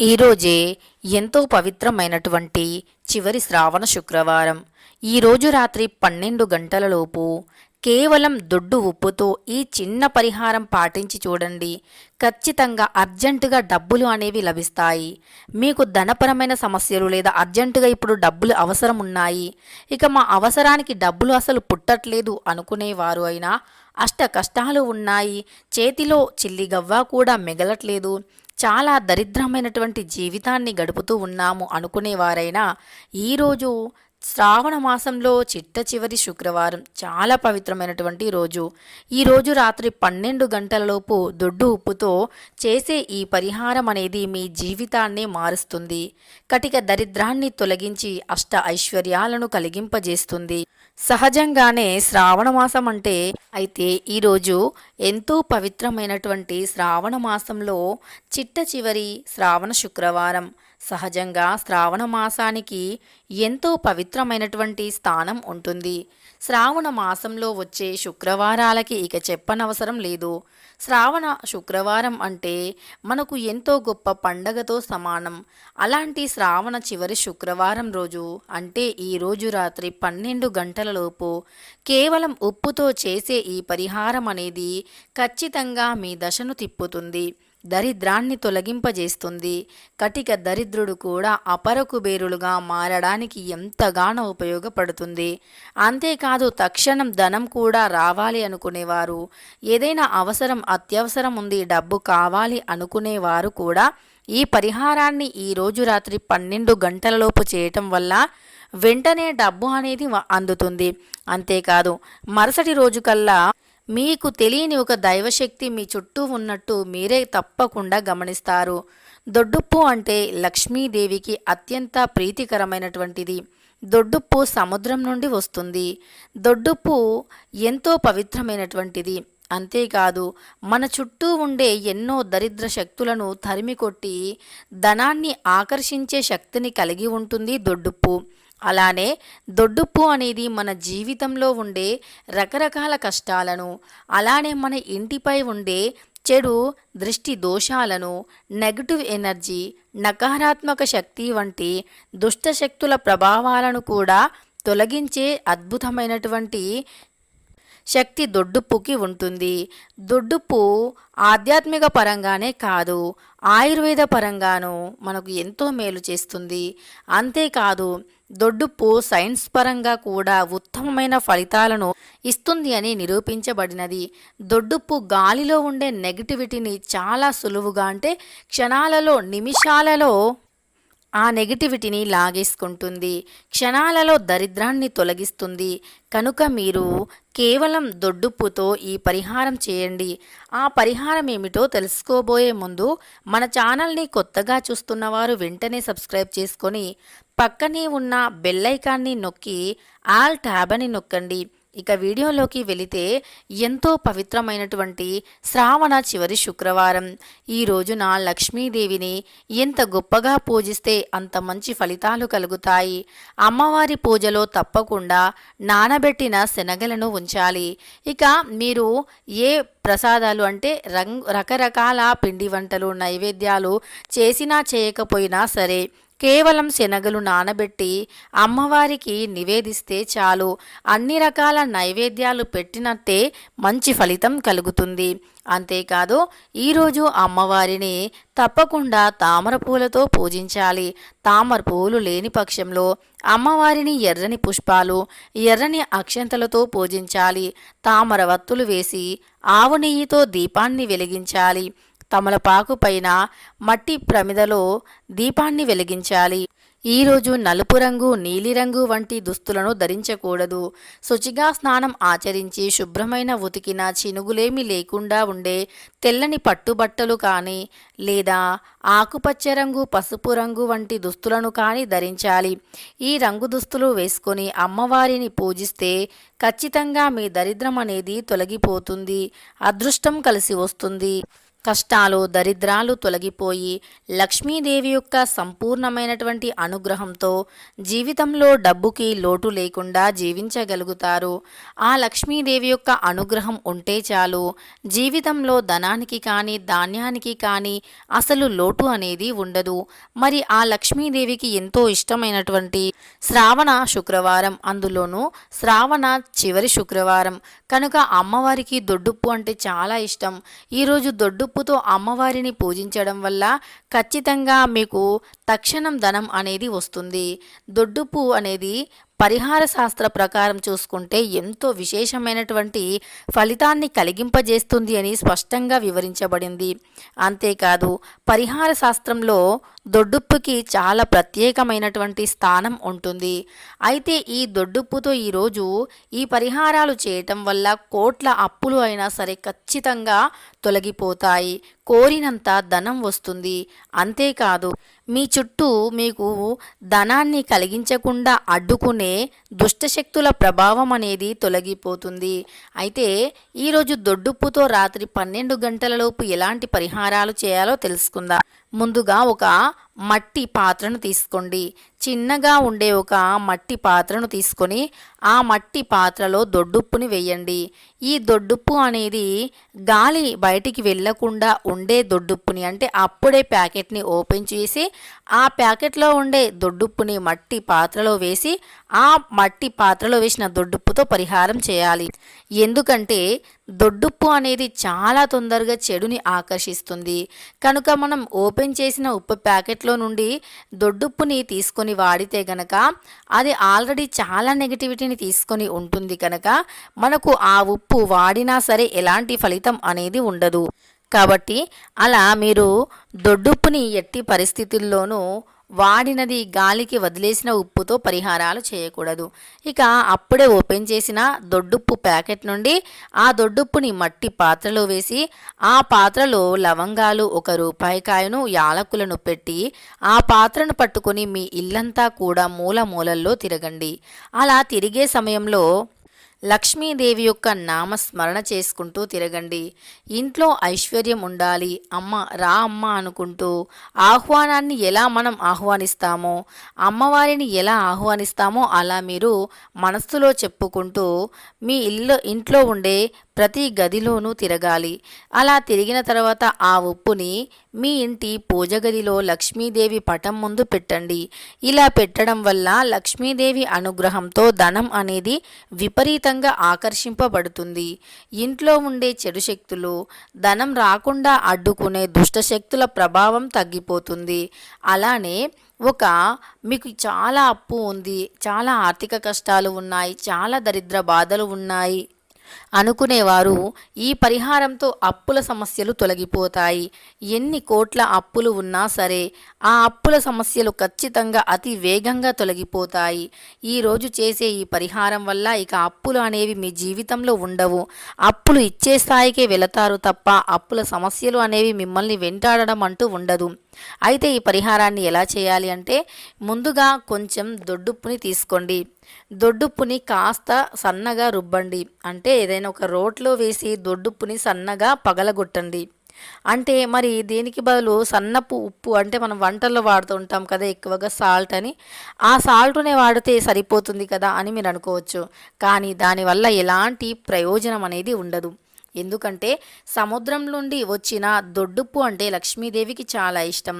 ఈరోజే ఎంతో పవిత్రమైనటువంటి చివరి శ్రావణ శుక్రవారం. ఈరోజు రాత్రి పన్నెండు గంటలలోపు కేవలం దొడ్డు ఉప్పుతో ఈ చిన్న పరిహారం పాటించి చూడండి. ఖచ్చితంగా అర్జెంటుగా డబ్బులు అనేవి లభిస్తాయి. మీకు ధనపరమైన సమస్యలు లేదా అర్జెంటుగా ఇప్పుడు డబ్బులు అవసరం ఉన్నాయి. ఇక మా అవసరానికి డబ్బులు అసలు పుట్టట్లేదు అనుకునేవారు అయినా అష్ట కష్టాలు ఉన్నాయి. చేతిలో చిల్లిగవ్వ కూడా మిగలట్లేదు. చాలా దరిద్రమైనటువంటి జీవితాన్ని గడుపుతూ ఉన్నాము అనుకునేవారైనా ఈరోజు శ్రావణ మాసంలో చిట్ట చివరి శుక్రవారం చాలా పవిత్రమైనటువంటి రోజు. ఈరోజు రాత్రి పన్నెండు గంటలలోపు దొడ్డు ఉప్పుతో చేసే ఈ పరిహారం అనేది మీ జీవితాన్ని మారుస్తుంది. కటిక దరిద్రాన్ని తొలగించి అష్ట ఐశ్వర్యాలను కలిగింపజేస్తుంది. సహజంగానే శ్రావణ మాసం అంటే అయితే ఈరోజు ఎంతో పవిత్రమైనటువంటి శ్రావణ మాసంలో చిట్ట చివరి శ్రావణ శుక్రవారం. సహజంగా శ్రావణ మాసానికి ఎంతో పవిత్రమైనటువంటి స్థానం ఉంటుంది. శ్రావణ మాసంలో వచ్చే శుక్రవారాలకి ఇక చెప్పనవసరం లేదు. శ్రావణ శుక్రవారం అంటే మనకు ఎంతో గొప్ప పండగతో సమానం. అలాంటి శ్రావణ చివరి శుక్రవారం రోజు అంటే ఈ రోజు రాత్రి పన్నెండు గంటలలోపు కేవలం ఉప్పుతో చేసే ఈ పరిహారం అనేది ఖచ్చితంగా మీ దశను తిప్పుతుంది. దరిద్రాన్ని తొలగింపజేస్తుంది. కటిక దరిద్రుడు కూడా అపరకుబేరులుగా మారడానికి ఎంతగానో ఉపయోగపడుతుంది. అంతేకాదు తక్షణం ధనం కూడా రావాలి అనుకునేవారు. ఏదైనా అవసరం అత్యవసరం ఉంది డబ్బు కావాలి అనుకునేవారు కూడా ఈ పరిహారాన్ని ఈ రోజు రాత్రి పన్నెండు గంటలలోపు చేయటం వల్ల వెంటనే డబ్బు అనేది అందుతుంది. అంతేకాదు మరుసటి రోజు కల్లా మీకు తెలియని ఒక దైవశక్తి మీ చుట్టూ ఉన్నట్టు మీరే తప్పకుండా గమనిస్తారు. దొడ్డుప్పు అంటే లక్ష్మీదేవికి అత్యంత ప్రీతికరమైనటువంటిది. దొడ్డుప్పు సముద్రం నుండి వస్తుంది. దొడ్డుప్పు ఎంతో పవిత్రమైనటువంటిది. అంతేకాదు మన చుట్టూ ఉండే ఎన్నో దరిద్ర శక్తులను తరిమికొట్టి ధనాన్ని ఆకర్షించే శక్తిని కలిగి ఉంటుంది దొడ్డుప్పు. అలానే దొడ్డుప్పు అనేది మన జీవితంలో ఉండే రకరకాల కష్టాలను అలానే మన ఇంటిపై ఉండే చెడు దృష్టి దోషాలను నెగటివ్ ఎనర్జీ నకారాత్మక శక్తి వంటి దుష్ట శక్తుల ప్రభావాలను కూడా తొలగించే అద్భుతమైనటువంటి శక్తి దొడ్డుప్పుకి ఉంటుంది. దొడ్డుప్పు ఆధ్యాత్మిక పరంగానే కాదు ఆయుర్వేద పరంగాను మనకు ఎంతో మేలు చేస్తుంది. అంతేకాదు దొడ్డుప్పు సైన్స్ పరంగా కూడా ఉత్తమమైన ఫలితాలను ఇస్తుంది అని నిరూపించబడినది. దొడ్డుప్పు గాలిలో ఉండే నెగటివిటీని చాలా సులువుగా అంటే క్షణాలలో నిమిషాలలో ఆ నెగిటివిటీని లాగేసుకుంటుంది. క్షణాలలో దరిద్రాన్ని తొలగిస్తుంది. కనుక మీరు కేవలం దొడ్డుప్పుతో ఈ పరిహారం చేయండి. ఆ పరిహారం ఏమిటో తెలుసుకోబోయే ముందు మన ఛానల్ని కొత్తగా చూస్తున్నవారు వెంటనే సబ్స్క్రైబ్ చేసుకొని పక్కనే ఉన్న బెల్లైకాన్ని నొక్కి ఆల్ ట్యాబ్ అని నొక్కండి. ఇక వీడియోలోకి వెళితే ఎంతో పవిత్రమైనటువంటి శ్రావణ చివరి శుక్రవారం. ఈ రోజున లక్ష్మీదేవిని ఎంత గొప్పగా పూజిస్తే అంత మంచి ఫలితాలు కలుగుతాయి. అమ్మవారి పూజలో తప్పకుండా నానబెట్టిన శనగలను ఉంచాలి. ఇక మీరు ఏ ప్రసాదాలు అంటే రంగ్ రకరకాల పిండి వంటలు నైవేద్యాలు చేసినా చేయకపోయినా సరే కేవలం శనగలు నానబెట్టి అమ్మవారికి నివేదిస్తే చాలు. అన్ని రకాల నైవేద్యాలు పెట్టినట్టే మంచి ఫలితం కలుగుతుంది. అంతేకాదు ఈరోజు అమ్మవారిని తప్పకుండా తామర పూలతో పూజించాలి. తామర పూలు లేని పక్షంలో అమ్మవారిని ఎర్రని పుష్పాలు ఎర్రని అక్షంతలతో పూజించాలి. తామర వత్తులు వేసి ఆవు నెయ్యితో దీపాన్ని వెలిగించాలి. తమలపాకు పైన మట్టి ప్రమిదలో దీపాన్ని వెలిగించాలి. ఈరోజు నలుపు రంగు నీలిరంగు వంటి దుస్తులను ధరించకూడదు. శుచిగా స్నానం ఆచరించి శుభ్రమైన ఉతికిన చినుగులేమి లేకుండా ఉండే తెల్లని పట్టుబట్టలు కానీ లేదా ఆకుపచ్చ రంగు పసుపు రంగు వంటి దుస్తులను కానీ ధరించాలి. ఈ రంగు దుస్తులు వేసుకొని అమ్మవారిని పూజిస్తే ఖచ్చితంగా మీ దరిద్రం అనేది తొలగిపోతుంది. అదృష్టం కలిసి వస్తుంది. కష్టాలు దరిద్రాలు తొలగిపోయి లక్ష్మీదేవి యొక్క సంపూర్ణమైనటువంటి అనుగ్రహంతో జీవితంలో డబ్బుకి లోటు లేకుండా జీవించగలుగుతారు. ఆ లక్ష్మీదేవి యొక్క అనుగ్రహం ఉంటే చాలు జీవితంలో ధనానికి కానీ ధాన్యానికి కానీ అసలు లోటు అనేది ఉండదు. మరి ఆ లక్ష్మీదేవికి ఎంతో ఇష్టమైనటువంటి శ్రావణ శుక్రవారం అందులోనూ శ్రావణ చివరి శుక్రవారం. కనుక అమ్మవారికి దొడ్డుప్పు అంటే చాలా ఇష్టం. ఈరోజు ఉప్పుతో అమ్మవారిని పూజించడం వల్ల ఖచ్చితంగా మీకు తక్షణం ధనం అనేది వస్తుంది. దొడ్డుప్పు అనేది పరిహార శాస్త్ర ప్రకారం చూసుకుంటే ఎంతో విశేషమైనటువంటి ఫలితాన్ని కలిగింపజేస్తుంది అని స్పష్టంగా వివరించబడింది. అంతేకాదు పరిహార శాస్త్రంలో దొడ్డుప్పుకి చాలా ప్రత్యేకమైనటువంటి స్థానం ఉంటుంది. అయితే ఈ దొడ్డుప్పుతో ఈరోజు ఈ పరిహారాలు చేయటం వల్ల కోట్ల అప్పులు అయినా సరే ఖచ్చితంగా తొలగిపోతాయి. కోరినంత ధనం వస్తుంది. అంతేకాదు మీ చుట్టూ మీకు ధనాన్ని కలిగించకుండా అడ్డుకునే దుష్టశక్తుల ప్రభావం అనేది తొలగిపోతుంది. అయితే ఈరోజు దొడ్డుప్పుతో రాత్రి పన్నెండు గంటలలోపు ఎలాంటి పరిహారాలు చేయాలో తెలుసుకుందాం. ముందుగా ఒక మట్టి పాత్రను తీసుకోండి. చిన్నగా ఉండే ఒక మట్టి పాత్రను తీసుకొని ఆ మట్టి పాత్రలో దొడ్డుప్పుని వేయండి. ఈ దొడ్డుప్పు అనేది గాలి బయటికి వెళ్ళకుండా ఉండే దొడ్డుప్పుని అంటే అప్పుడే ప్యాకెట్ని ఓపెన్ చేసి ఆ ప్యాకెట్లో ఉండే దొడ్డుప్పుని మట్టి పాత్రలో వేసి ఆ మట్టి పాత్రలో వేసిన దొడ్డుప్పుతో పరిహారం చేయాలి. ఎందుకంటే దొడ్డుప్పు అనేది చాలా తొందరగా చెడుని ఆకర్షిస్తుంది. కనుక మనం ఓపెన్ చేసిన ఉప్పు ప్యాకెట్లో నుండి దొడ్డుప్పుని తీసుకొని వాడితే గనక అది ఆల్రెడీ చాలా నెగిటివిటీని తీసుకొని ఉంటుంది కనుక మనకు ఆ ఉప్పు వాడినా సరే ఎలాంటి ఫలితం అనేది ఉండదు. కాబట్టి అలా మీరు దొడ్డుప్పుని ఎట్టి పరిస్థితుల్లోనూ వాడినది గాలికి వదిలేసిన ఉప్పుతో పరిహారాలు చేయకూడదు. ఇక అప్పుడే ఓపెన్ చేసిన దొడ్డుప్పు ప్యాకెట్ నుండి ఆ దొడ్డుప్పుని మట్టి పాత్రలో వేసి ఆ పాత్రలో లవంగాలు ఒక రూపాయికాయను యాలకులను పెట్టి ఆ పాత్రను పట్టుకొని మీ ఇల్లంతా కూడా మూల మూలల్లో తిరగండి. అలా తిరిగే సమయంలో లక్ష్మీదేవి యొక్క నామస్మరణ చేసుకుంటూ తిరగండి. ఇంట్లో ఐశ్వర్యం ఉండాలి. అమ్మ రా అమ్మ అనుకుంటూ ఆహ్వానాన్ని ఎలా మనం ఆహ్వానిస్తామో అమ్మవారిని ఎలా ఆహ్వానిస్తామో అలా మీరు మనస్సులో చెప్పుకుంటూ మీ ఇల్లు ఇంట్లో ఉండే ప్రతి గదిలోనూ తిరగాలి. అలా తిరిగిన తర్వాత ఆ ఉప్పుని మీ ఇంటి పూజ గదిలో లక్ష్మీదేవి పటం ముందు పెట్టండి. ఇలా పెట్టడం వల్ల లక్ష్మీదేవి అనుగ్రహంతో ధనం అనేది విపరీతంగా ఆకర్షింపబడుతుంది. ఇంట్లో ఉండే చెడు శక్తులు ధనం రాకుండా అడ్డుకునే దుష్టశక్తుల ప్రభావం తగ్గిపోతుంది. అలానే ఒక మీకు చాలా అప్పు ఉంది చాలా ఆర్థిక కష్టాలు ఉన్నాయి చాలా దరిద్ర బాధలు ఉన్నాయి. అనుకునేవారు ఈ పరిహారంతో అప్పుల సమస్యలు తొలగిపోతాయి. ఎన్ని కోట్ల అప్పులు ఉన్నా సరే ఆ అప్పుల సమస్యలు ఖచ్చితంగా అతి వేగంగా తొలగిపోతాయి. ఈరోజు చేసే ఈ పరిహారం వల్ల ఇక అప్పులు అనేవి మీ జీవితంలో ఉండవు. అప్పులు ఇచ్చే స్థాయికే వెళతారు తప్ప అప్పుల సమస్యలు అనేవి మిమ్మల్ని వెంటాడడం అంటూ ఉండదు. అయితే ఈ పరిహారాన్ని ఎలా చేయాలి అంటే ముందుగా కొంచెం దొడ్డుప్పుని తీసుకోండి. దొడ్డుప్పుని కాస్త సన్నగా రుబ్బండి. అంటే ఏదైనా ఒక రోట్లో వేసి దొడ్డుప్పుని సన్నగా పగలగొట్టండి. అంటే మరి దీనికి బదులు సన్నపు ఉప్పు అంటే మనం వంటల్లో వాడుతూ ఉంటాం కదా ఎక్కువగా సాల్ట్ అని. ఆ సాల్ట్నే వాడితే సరిపోతుంది కదా అని మీరు అనుకోవచ్చు. కానీ దానివల్ల ఎలాంటి ప్రయోజనం అనేది ఉండదు. ఎందుకంటే సముద్రం నుండి వచ్చిన దొడ్డుప్పు అంటే లక్ష్మీదేవికి చాలా ఇష్టం.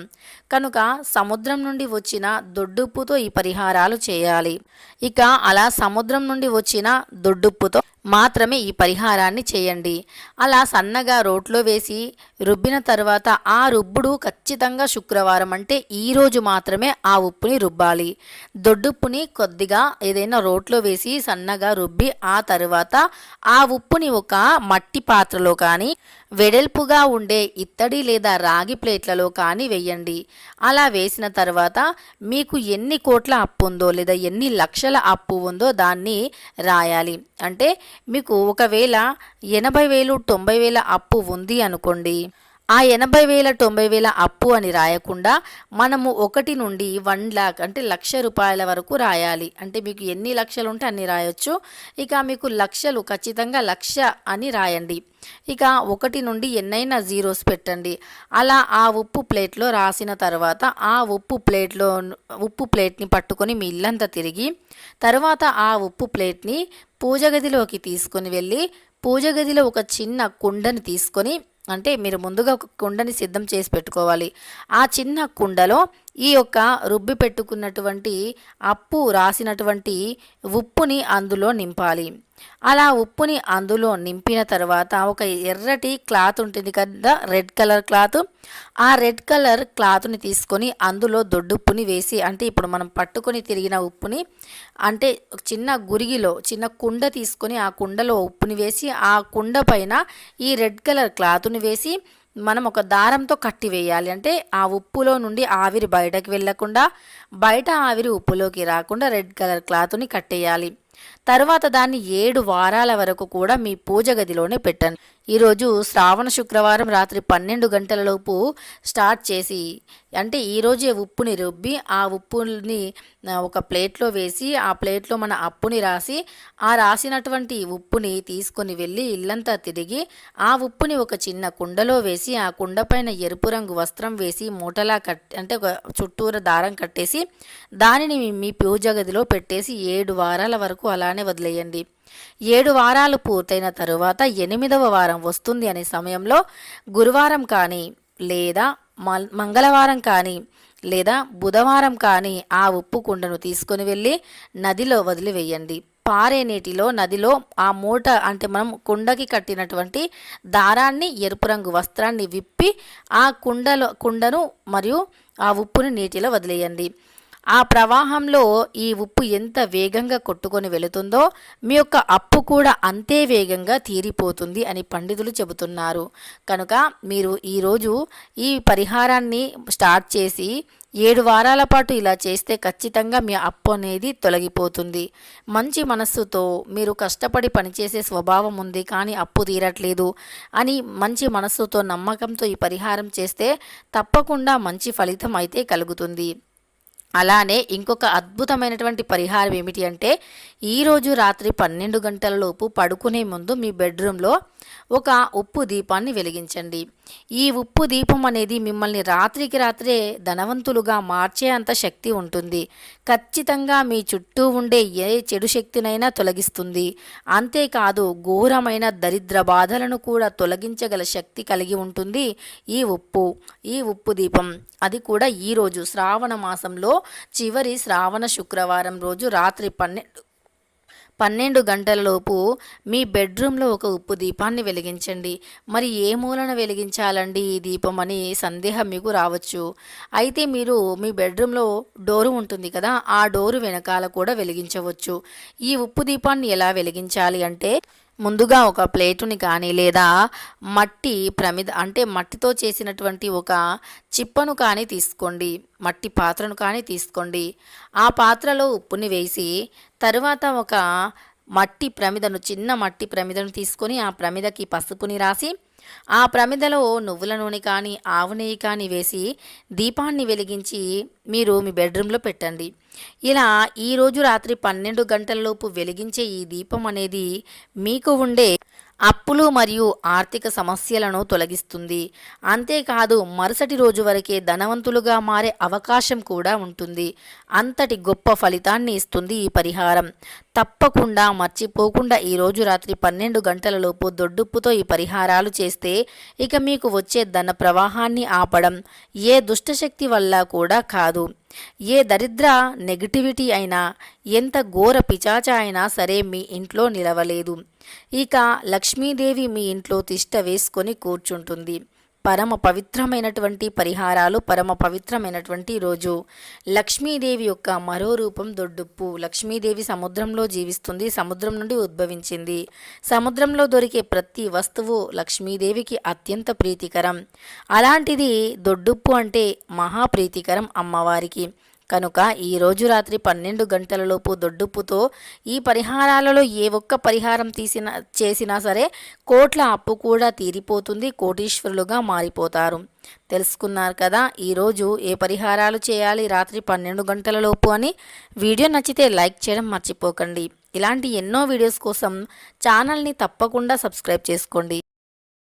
కనుక సముద్రం నుండి వచ్చిన దొడ్డుప్పుతో ఈ పరిహారాలు చేయాలి. ఇక అలా సముద్రం నుండి వచ్చిన దొడ్డుప్పుతో మాత్రమే ఈ పరిహారాన్ని చేయండి. అలా సన్నగా రోట్లో వేసి రుబ్బిన తర్వాత ఆ రుబ్బుడు ఖచ్చితంగా శుక్రవారం అంటే ఈరోజు మాత్రమే ఆ ఉప్పుని రుబ్బాలి. దొడ్డుప్పుని కొద్దిగా ఏదైనా రోట్లో వేసి సన్నగా రుబ్బి ఆ తర్వాత ఆ ఉప్పుని ఒక మట్టి పాత్రలో కానీ వెడల్పుగా ఉండే ఇత్తడి లేదా రాగి ప్లేట్లలో కానీ వేయండి. అలా వేసిన తర్వాత మీకు ఎన్ని కోట్ల అప్పు ఉందో లేదా ఎన్ని లక్షల అప్పు ఉందో దాన్ని రాయాలి. అంటే మీకు ఒకవేళ ఎనభై వేలు తొంభై వేల అప్పు ఉంది అనుకోండి. ఆ ఎనభై వేల తొంభై వేల అప్పు అని రాయకుండా మనము ఒకటి నుండి వన్ ల్యాక్ అంటే లక్ష రూపాయల వరకు రాయాలి. అంటే మీకు ఎన్ని లక్షలు ఉంటే అన్ని రాయొచ్చు. ఇక మీకు లక్షలు ఖచ్చితంగా లక్ష అని రాయండి. ఇక ఒకటి నుండి ఎన్నైనా జీరోస్ పెట్టండి. అలా ఆ ఉప్పు ప్లేట్లో రాసిన తర్వాత ఆ ఉప్పు ప్లేట్లో ఉప్పు ప్లేట్ని పట్టుకొని మీ ఇల్లంతా తిరిగి తర్వాత ఆ ఉప్పు ప్లేట్ని పూజ గదిలోకి తీసుకొని వెళ్ళి పూజ గదిలో ఒక చిన్న కుండని తీసుకొని అంటే మీరు ముందుగా ఒక కుండని సిద్ధం చేసి పెట్టుకోవాలి. ఆ చిన్న కుండలో ఈ యొక్క రుబ్బి పెట్టుకున్నటువంటి అప్పు రాసినటువంటి ఉప్పుని అందులో నింపాలి. అలా ఉప్పుని అందులో నింపిన తర్వాత ఒక ఎర్రటి క్లాత్ ఉంటుంది కదా రెడ్ కలర్ క్లాత్. ఆ రెడ్ కలర్ క్లాత్ని తీసుకొని అందులో దొడ్డుప్పుని వేసి అంటే ఇప్పుడు మనం పట్టుకొని తిరిగిన ఉప్పుని అంటే చిన్న గురిగిలో చిన్న కుండ తీసుకొని ఆ కుండలో ఉప్పుని వేసి ఆ కుండ పైన ఈ రెడ్ కలర్ క్లాత్ని వేసి మనం ఒక దారంతో కట్టి వేయాలి. అంటే ఆ ఉప్పులో నుండి ఆవిరి బయటకు వెళ్ళకుండా బయట ఆవిరి ఉప్పులోకి రాకుండా రెడ్ కలర్ క్లాత్ని కట్టేయాలి. తర్వాత దాన్ని ఏడు వారాల వరకు కూడా మీ పూజ గదిలోనే పెట్టండి. ఈరోజు శ్రావణ శుక్రవారం రాత్రి పన్నెండు గంటలలోపు స్టార్ట్ చేసి అంటే ఈరోజే ఉప్పుని రుబ్బి ఆ ఉప్పుని ఒక ప్లేట్లో వేసి ఆ ప్లేట్లో మన అప్పుని రాసి ఆ రాసినటువంటి ఉప్పుని తీసుకొని వెళ్ళి ఇల్లంతా తిరిగి ఆ ఉప్పుని ఒక చిన్న కుండలో వేసి ఆ కుండ పైన ఎరుపు రంగు వస్త్రం వేసి మూటలా కట్ అంటే ఒక చుట్టూర దారం కట్టేసి దానిని మీ పూజ గదిలో పెట్టేసి ఏడు వారాల వరకు అలానే వదిలేయండి. ఏడు వారాలు పూర్తయిన తరువాత ఎనిమిదవ వారం వస్తుంది అనే సమయంలో గురువారం కానీ లేదా మంగళవారం కానీ లేదా బుధవారం కానీ ఆ ఉప్పు కుండను తీసుకొని వెళ్ళి నదిలో వదిలివేయండి. పారే నీటిలో నదిలో ఆ మూట అంటే మనం కుండకి కట్టినటువంటి దారాన్ని ఎరుపు రంగు వస్త్రాన్ని విప్పి ఆ కుండలో కుండను మరియు ఆ ఉప్పుని నీటిలో వదిలేయండి. ఆ ప్రవాహంలో ఈ ఉప్పు ఎంత వేగంగా కొట్టుకొని వెళుతుందో మీ యొక్క అప్పు కూడా అంతే వేగంగా తీరిపోతుంది అని పండితులు చెబుతున్నారు. కనుక మీరు ఈరోజు ఈ పరిహారాన్ని స్టార్ట్ చేసి ఏడు వారాల పాటు ఇలా చేస్తే ఖచ్చితంగా మీ అప్పు అనేది తొలగిపోతుంది. మంచి మనస్సుతో మీరు కష్టపడి పనిచేసే స్వభావం ఉంది కానీ అప్పు తీరట్లేదు అని మంచి మనస్సుతో నమ్మకంతో ఈ పరిహారం చేస్తే తప్పకుండా మంచి ఫలితం అయితే కలుగుతుంది. అలానే ఇంకొక అద్భుతమైనటువంటి పరిహారం ఏమిటి అంటే ఈరోజు రాత్రి పన్నెండు గంటల లోపు పడుకునే ముందు మీ బెడ్రూమ్లో ఒక ఉప్పు దీపాన్ని వెలిగించండి. ఈ ఉప్పు దీపం అనేది మిమ్మల్ని రాత్రికి రాత్రే ధనవంతులుగా మార్చే అంత శక్తి ఉంటుంది. ఖచ్చితంగా మీ చుట్టూ ఉండే ఏ చెడు శక్తినైనా తొలగిస్తుంది. అంతేకాదు ఘోరమైన దరిద్ర బాధలను కూడా తొలగించగల శక్తి కలిగి ఉంటుంది ఈ ఉప్పు ఈ ఉప్పు దీపం. అది కూడా ఈరోజు శ్రావణ మాసంలో చివరి శ్రావణ శుక్రవారం రోజు రాత్రి పన్నెండు పన్నెండు గంటలలోపు మీ బెడ్రూమ్లో ఒక ఉప్పు దీపాన్ని వెలిగించండి. మరి ఏ మూలన వెలిగించాలండి ఈ దీపం అని సందేహం మీకు రావచ్చు. అయితే మీరు మీ బెడ్రూమ్లో డోరు ఉంటుంది కదా ఆ డోరు వెనకాల కూడా వెలిగించవచ్చు. ఈ ఉప్పు దీపాన్ని ఎలా వెలిగించాలి అంటే ముందుగా ఒక ప్లేటుని కానీ లేదా మట్టి ప్రమిద అంటే మట్టితో చేసినటువంటి ఒక చిప్పను కానీ తీసుకోండి. మట్టి పాత్రను కానీ తీసుకోండి. ఆ పాత్రలో ఉప్పుని వేసి తరువాత ఒక మట్టి ప్రమిదను చిన్న మట్టి ప్రమిదను తీసుకొని ఆ ప్రమిదకి పసుపుని రాసి ఆ ప్రమిదలో నువ్వుల నూనె కానీ ఆవు నెయ్యి కానీ వేసి దీపాన్ని వెలిగించి మీరు మీ బెడ్రూమ్లో పెట్టండి. ఇలా ఈరోజు రాత్రి పన్నెండు గంటలలోపు వెలిగించే ఈ దీపం అనేది మీకు ఉండే అప్పులు మరియు ఆర్థిక సమస్యలను తొలగిస్తుంది. అంతేకాదు మరుసటి రోజు వరకే ధనవంతులుగా మారే అవకాశం కూడా ఉంటుంది. అంతటి గొప్ప ఫలితాన్ని ఇస్తుంది ఈ పరిహారం. తప్పకుండా మర్చిపోకుండా ఈరోజు రాత్రి పన్నెండు గంటలలోపు దొడ్డుప్పుతో ఈ పరిహారాలు చేస్తే ఇక మీకు వచ్చే ధన ప్రవాహాన్ని ఆపడం ఏ దుష్టశక్తి వల్ల కూడా కాదు. ఏ దరిద్ర నెగిటివిటీ అయినా ఎంత ఘోర పిచాచ అయినా సరే మీ ఇంట్లో నిలవలేదు. ఇక లక్ష్మీదేవి మీ ఇంట్లో తిష్ట వేసుకొని కూర్చుంటుంది. పరమ పవిత్రమైనటువంటి పరిహారాలు పరమ పవిత్రమైనటువంటి రోజు. లక్ష్మీదేవి యొక్క మరో రూపం దొడ్డుప్పు. లక్ష్మీదేవి సముద్రంలో జీవిస్తుంది సముద్రం నుండి ఉద్భవించింది. సముద్రంలో దొరికే ప్రతి వస్తువు లక్ష్మీదేవికి అత్యంత ప్రీతికరం. అలాంటిది దొడ్డుప్పు అంటే మహాప్రీతికరం అమ్మవారికి. కనుక ఈ రోజు రాత్రి పన్నెండు గంటలలోపు దొడ్డుప్పుతో ఈ పరిహారాలలో ఏ ఒక్క పరిహారం తీసిన చేసినా సరే కోట్ల అప్పు కూడా తీరిపోతుంది కోటీశ్వరులుగా మారిపోతారు. తెలుసుకున్నారు కదా ఈరోజు ఏ పరిహారాలు చేయాలి రాత్రి పన్నెండు గంటలలోపు అని. వీడియో నచ్చితే లైక్ చేయడం మర్చిపోకండి. ఇలాంటి ఎన్నో వీడియోస్ కోసం ఛానల్ని తప్పకుండా సబ్స్క్రైబ్ చేసుకోండి.